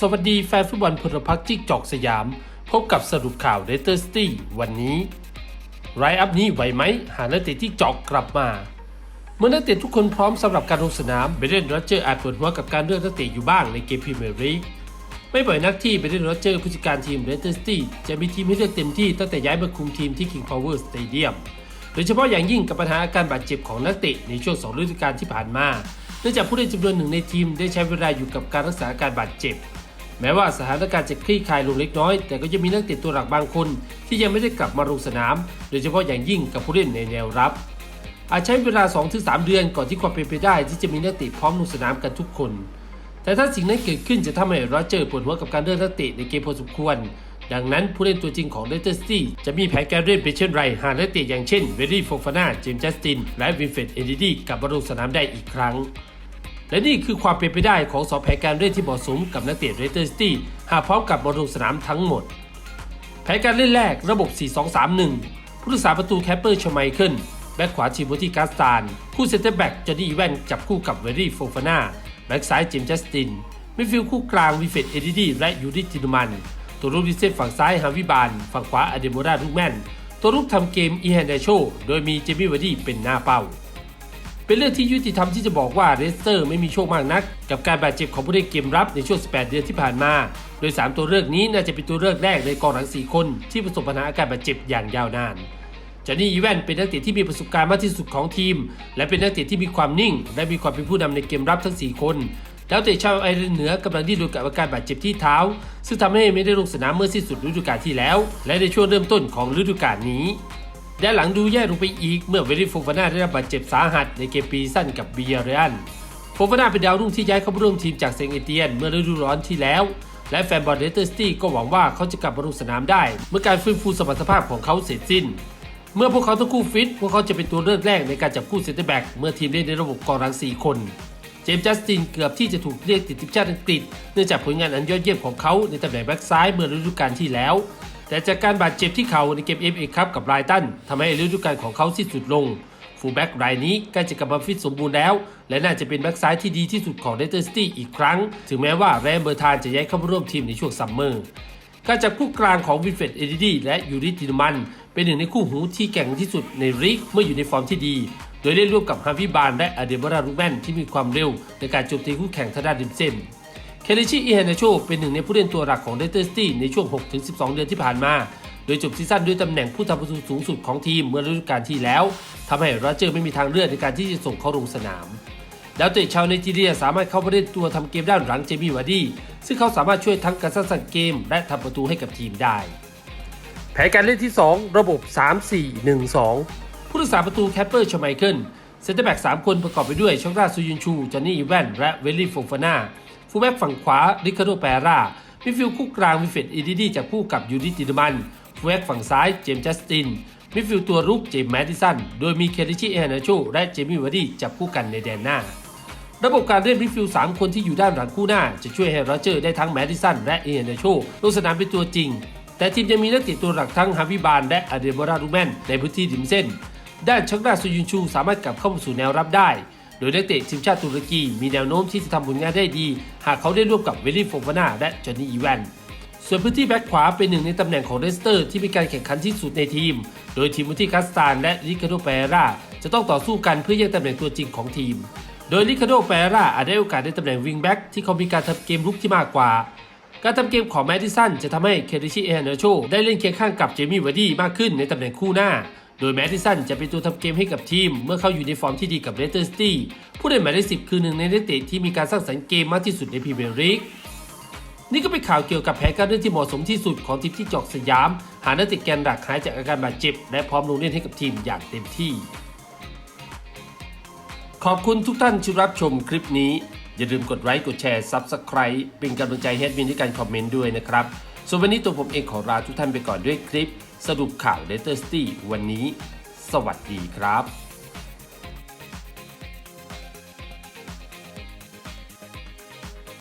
สวัสดีแฟนฟุตบอลพลพรรคจิกจอกสยาม พบกับสรุปข่าวเรเตอร์สตี้วันนี้ไรอัพนี้ไหวไหม หานักเตะที่จอกกลับมา เมื่อนักเตะทุกคนพร้อมสำหรับการลงสนามเบรเดนโรเจอร์อาจปวดหัวกับการเลือกนักเตะอยู่บ้างในเกมพรีเมียร์ลีกไม่บ่อยนักที่เบเดนโรเจอร์ผู้จัดการทีมเรเตอร์สตี้จะมีทีมให้เลือกเต็มที่ตั้งแต่ย้ายมาคุมทีมที่ King Power Stadium โดยเฉพาะอย่างยิ่งกับปัญหาอาการบาดเจ็บของนักเตะในช่วงสองฤดูกาลที่ผ่านมาเนื่องจากผู้เล่นจำนวนหนึ่งในทีมได้ใช้เวลาอยู่กับการรักษาอาการบาดเจ็บ แม้ว่าสถานการณ์จะคลี่คลายลงเล็กน้อย แต่ก็ยังมีนักเตะตัวหลักบางคน ที่ยังไม่ได้กลับมาลงสนาม โดยเฉพาะอย่างยิ่งกับผู้เล่นในแนวรับ อาจใช้เวลา 2-3 เดือนก่อนที่ความเป็นไปได้ที่จะมีนักเตะพร้อมลงสนามกันทุกคน แต่ถ้าสิ่งนั้นเกิดขึ้นจะทำให้โรเจอร์ปวดหัวกับการเลือกนักเตะในเกมพอสมควร ดังนั้นผู้เล่นตัวจริงของเลสเตอร์ซิตี้จะมีแผนการเล่นเป็นเช่นไร หากนักเตะอย่างเช่นเวรี่โฟฟาน่าเจมส์จัสติน และวินเฟรดเอดิดี้กลับมาลงสนามได้อีกครั้ง และนี่คือความเป็นไปได้ของสองแผนการเล่นที่เหมาะสมกับนักเตะเรสเตอร์ซิตี้หากพร้อมกับมาลงสนามทั้งหมด แผนการเล่นแรกระบบ 4-2-3-1 ผู้รักษาประตูแคปเปอร์ชไมเคิลแบ็กขวาทีมโบทีกาสตาน คู่เซนเตอร์แบ็กจอร์ดี้อีแวนจับคู่กับเวรี่โฟฟาน่าแบ็กซ้ายเจมส์จัสตินมิดฟิลด์คู่กลางวิเฟตเอดิดี้และยูริตินมันตัวรูปดิเซฟฝั่งซ้ายฮาวิบานฝั่งขวาอเดโมราลูกแมนตัวรูปทำเกมอีแฮนเดโช โดยมีเจมี่วาร์ดี้เป็นหน้าเป้า เป็นเรื่องที่ยุติธรรมที่จะบอกว่าเรสเตอร์ไม่มีโชคมากนัก กับการบาดเจ็บของผู้เล่นเกมรับในช่วง 18 เดือนที่ผ่านมา โดย 3 ตัวเลือกนี้น่าจะเป็นตัวเลือกแรกในกองหลัง 4 คนที่ประสบปัญหาอาการบาดเจ็บอย่างยาวนานจอห์นนี่อีแวนเป็นนักเตะที่มีประสบการณ์มากที่สุดของทีม และเป็นนักเตะที่มีความนิ่ง และมีความเป็นผู้นำในเกมรับทั้ง 4 คนแล้วเตะชาวไอร์แลนด์เหนือกำลังดิ้นรนกับอาการบาดเจ็บที่เท้า ซึ่งทำให้ไม่ได้ลงสนามเมื่อสิ้นสุดฤดูกาลที่แล้ว และในช่วงเริ่มต้นของฤดูกาลนี้ และหลังดูแย่ลงไปอีกเมื่อเวริฟฟาน่าได้รับบาดเจ็บสาหัสในเกมปีสั้นกับเบียาเรอันฟฟาน่าเป็นดาวรุ่งที่ย้ายเข้าร่วมทีมจากเซงเอเตียนเมื่อฤดูร้อนที่แล้ว และแฟนบอลเลสเตอร์ซิตี้ก็หวังว่าเขาจะกลับมาลงสนามได้ เมื่อการฟื้นฟูสมรรถภาพของเขาเสร็จสิ้น เมื่อพวกเขาทั้งคู่ฟิต พวกเขาจะเป็นตัวเลือกแรกในการจับคู่เซนเตอร์แบ็กเมื่อทีมเล่นในระบบกองรัง4 คน เจมส์จัสตินเกือบที่จะถูกเรียกติดทีมชาติอังกฤษเนื่องจากผลงานอันยอดเยี่ยมของเขาในตำแหน่งแบ็กซ้ายเมื่อฤดูกาลที่แล้ว แต่จากการบาดเจ็บที่เข่าในเกมเอฟเอคัพกับไรตันทำให้ฤดูกาลของเขาสิ้นสุดลงฟูลแบ็กรายนี้ใกล้จะกลับมาฟิตสมบูรณ์แล้ว และน่าจะเป็นแบ็กซ้ายที่ดีที่สุดของเลสเตอร์ซิตี้อีกครั้ง ถึงแม้ว่าแรมเบอร์ทานจะย้ายเข้าร่วมทีมในช่วงซัมเมอร์การจับคู่กลางของวินเฟรดเอดิดี้และยูริตินมัน เป็นหนึ่งในคู่หูที่แกร่งที่สุดในลีกเมื่ออยู่ในฟอร์มที่ดี โดยเล่นร่วมกับฮาวิบานและอเดโบราลูแมนที่มีความเร็วในการโจมตีคู่แข่งทางด้านริมเส้น เคลิชิอิเฮนาโชเป็นหนึ่งในผู้เล่นตัวหลักของเลสเตอร์ซิตี้ในช่วง 6-12 เดือนที่ผ่านมา โดยจบซีซั่นด้วยตำแหน่งผู้ทำประตูสูงสุดของทีมเมื่อฤดูกาลที่แล้วทำให้โรเจอร์ไม่มีทางเลือกในการที่จะส่งเขาลงสนามดาวเตะชาวไนจีเรียสามารถเข้ามาเล่นตัวทำเกมด้านหลังเจมี่วาร์ดี้ซึ่งเขาสามารถช่วยทั้งการสร้างสรรค์เกม และทำประตูให้กับทีมได้ แผนการเล่นที่ 2 ระบบ 3-4-1-2 ผู้รักษาประตูแคปเปอร์ชไมเคิลเซนเตอร์แบ็ก3คนประกอบไปด้วยช็อกราซูยุนชูจอห์นนี่อีแวนและเวลลี่โฟฟาน่า ฟูลแบ็กฝั่งขวาริคาโดแปร่ามิดฟิลด์คู่กลางวิเฟตอีดีดีจับคู่กับยูดิตินมันฟูลแบ็กฝั่งซ้ายเจมส์จัสตินมิดฟิลด์ตัวรุกเจมส์แมดดิสัน โดยมีเคลิชิเอฮานาโชและเจมี่วาร์ดี้จับคู่กันในแดนหน้า ระบบการเล่นมิดฟิลด์3คนที่อยู่ด้านหลังคู่หน้า จะช่วยให้โรเจอร์ได้ทั้งแมดดิสันและเอเฮนาโชลงสนามเป็นตัวจริง แต่ทีมยังมีนักเตะตัวหลักทั้งฮาวิบานและอเดโบราลูแมนในพื้นที่ริมเส้นด้านชักราซูยุนชูสามารถกลับเข้ามาสู่แนวรับได้ ดยนักเตะทีมชาติตุรกีมีแนวโน้มที่จะทำผลงานได้ดี หากเขาได้ร่วมกับเวลลี่โฟฟาน่าและจอห์นนี่อีแวนส่วนพื้นที่แบ็คขวาเป็นหนึ่งในตำแหน่งของเลสเตอร์ ที่มีการแข่งขันที่สุดในทีม โดยทีมมุติคัสตานและริคาโดเปร่าจะต้องต่อสู้กันเพื่อแย่งตำแหน่งตัวจริงของทีม โดยริคาโดเปร่าอาจได้โอกาสในตำแหน่งวิงแบ็กที่เขามีการทำเกมรุกที่มากกว่า การทำเกมของแมดดิสันจะทำให้เคดิชิเอเนโชได้เล่นเคียงข้างกับเจมี่วาร์ดี้มากขึ้นในตำแหน่งคู่หน้า โดยแมดดิสันจะเป็นตัวทำเกมให้กับทีม เมื่อเขาอยู่ในฟอร์มที่ดีกับเลสเตอร์ซิตี้ผู้เล่นหมายเลขสิบคือหนึ่งในนักเตะที่มีการสร้างสรรค์เกมมากที่สุดในพรีเมียร์ลีกนี่ก็เป็นข่าวเกี่ยวกับแผนการเล่นที่เหมาะสมที่สุดของทีมที่จอกสยาม หานักเตะแกนหลักหายจากอาการบาดเจ็บ และพร้อมลงเล่นให้กับทีมอย่างเต็มที่ ขอบคุณทุกท่านที่รับชมคลิปนี้ อย่าลืมกดไลค์กดแชร์ Subscribe เป็นกำลังใจให้แอดมินในการคอมเมนต์ด้วยนะครับส่วนวันนี้ตัวผมเองขอลาทุกท่านไปก่อนด้วยคลิป สรุปข่าวเดตเตอร์สตี้วันนี้ สวัสดีครับ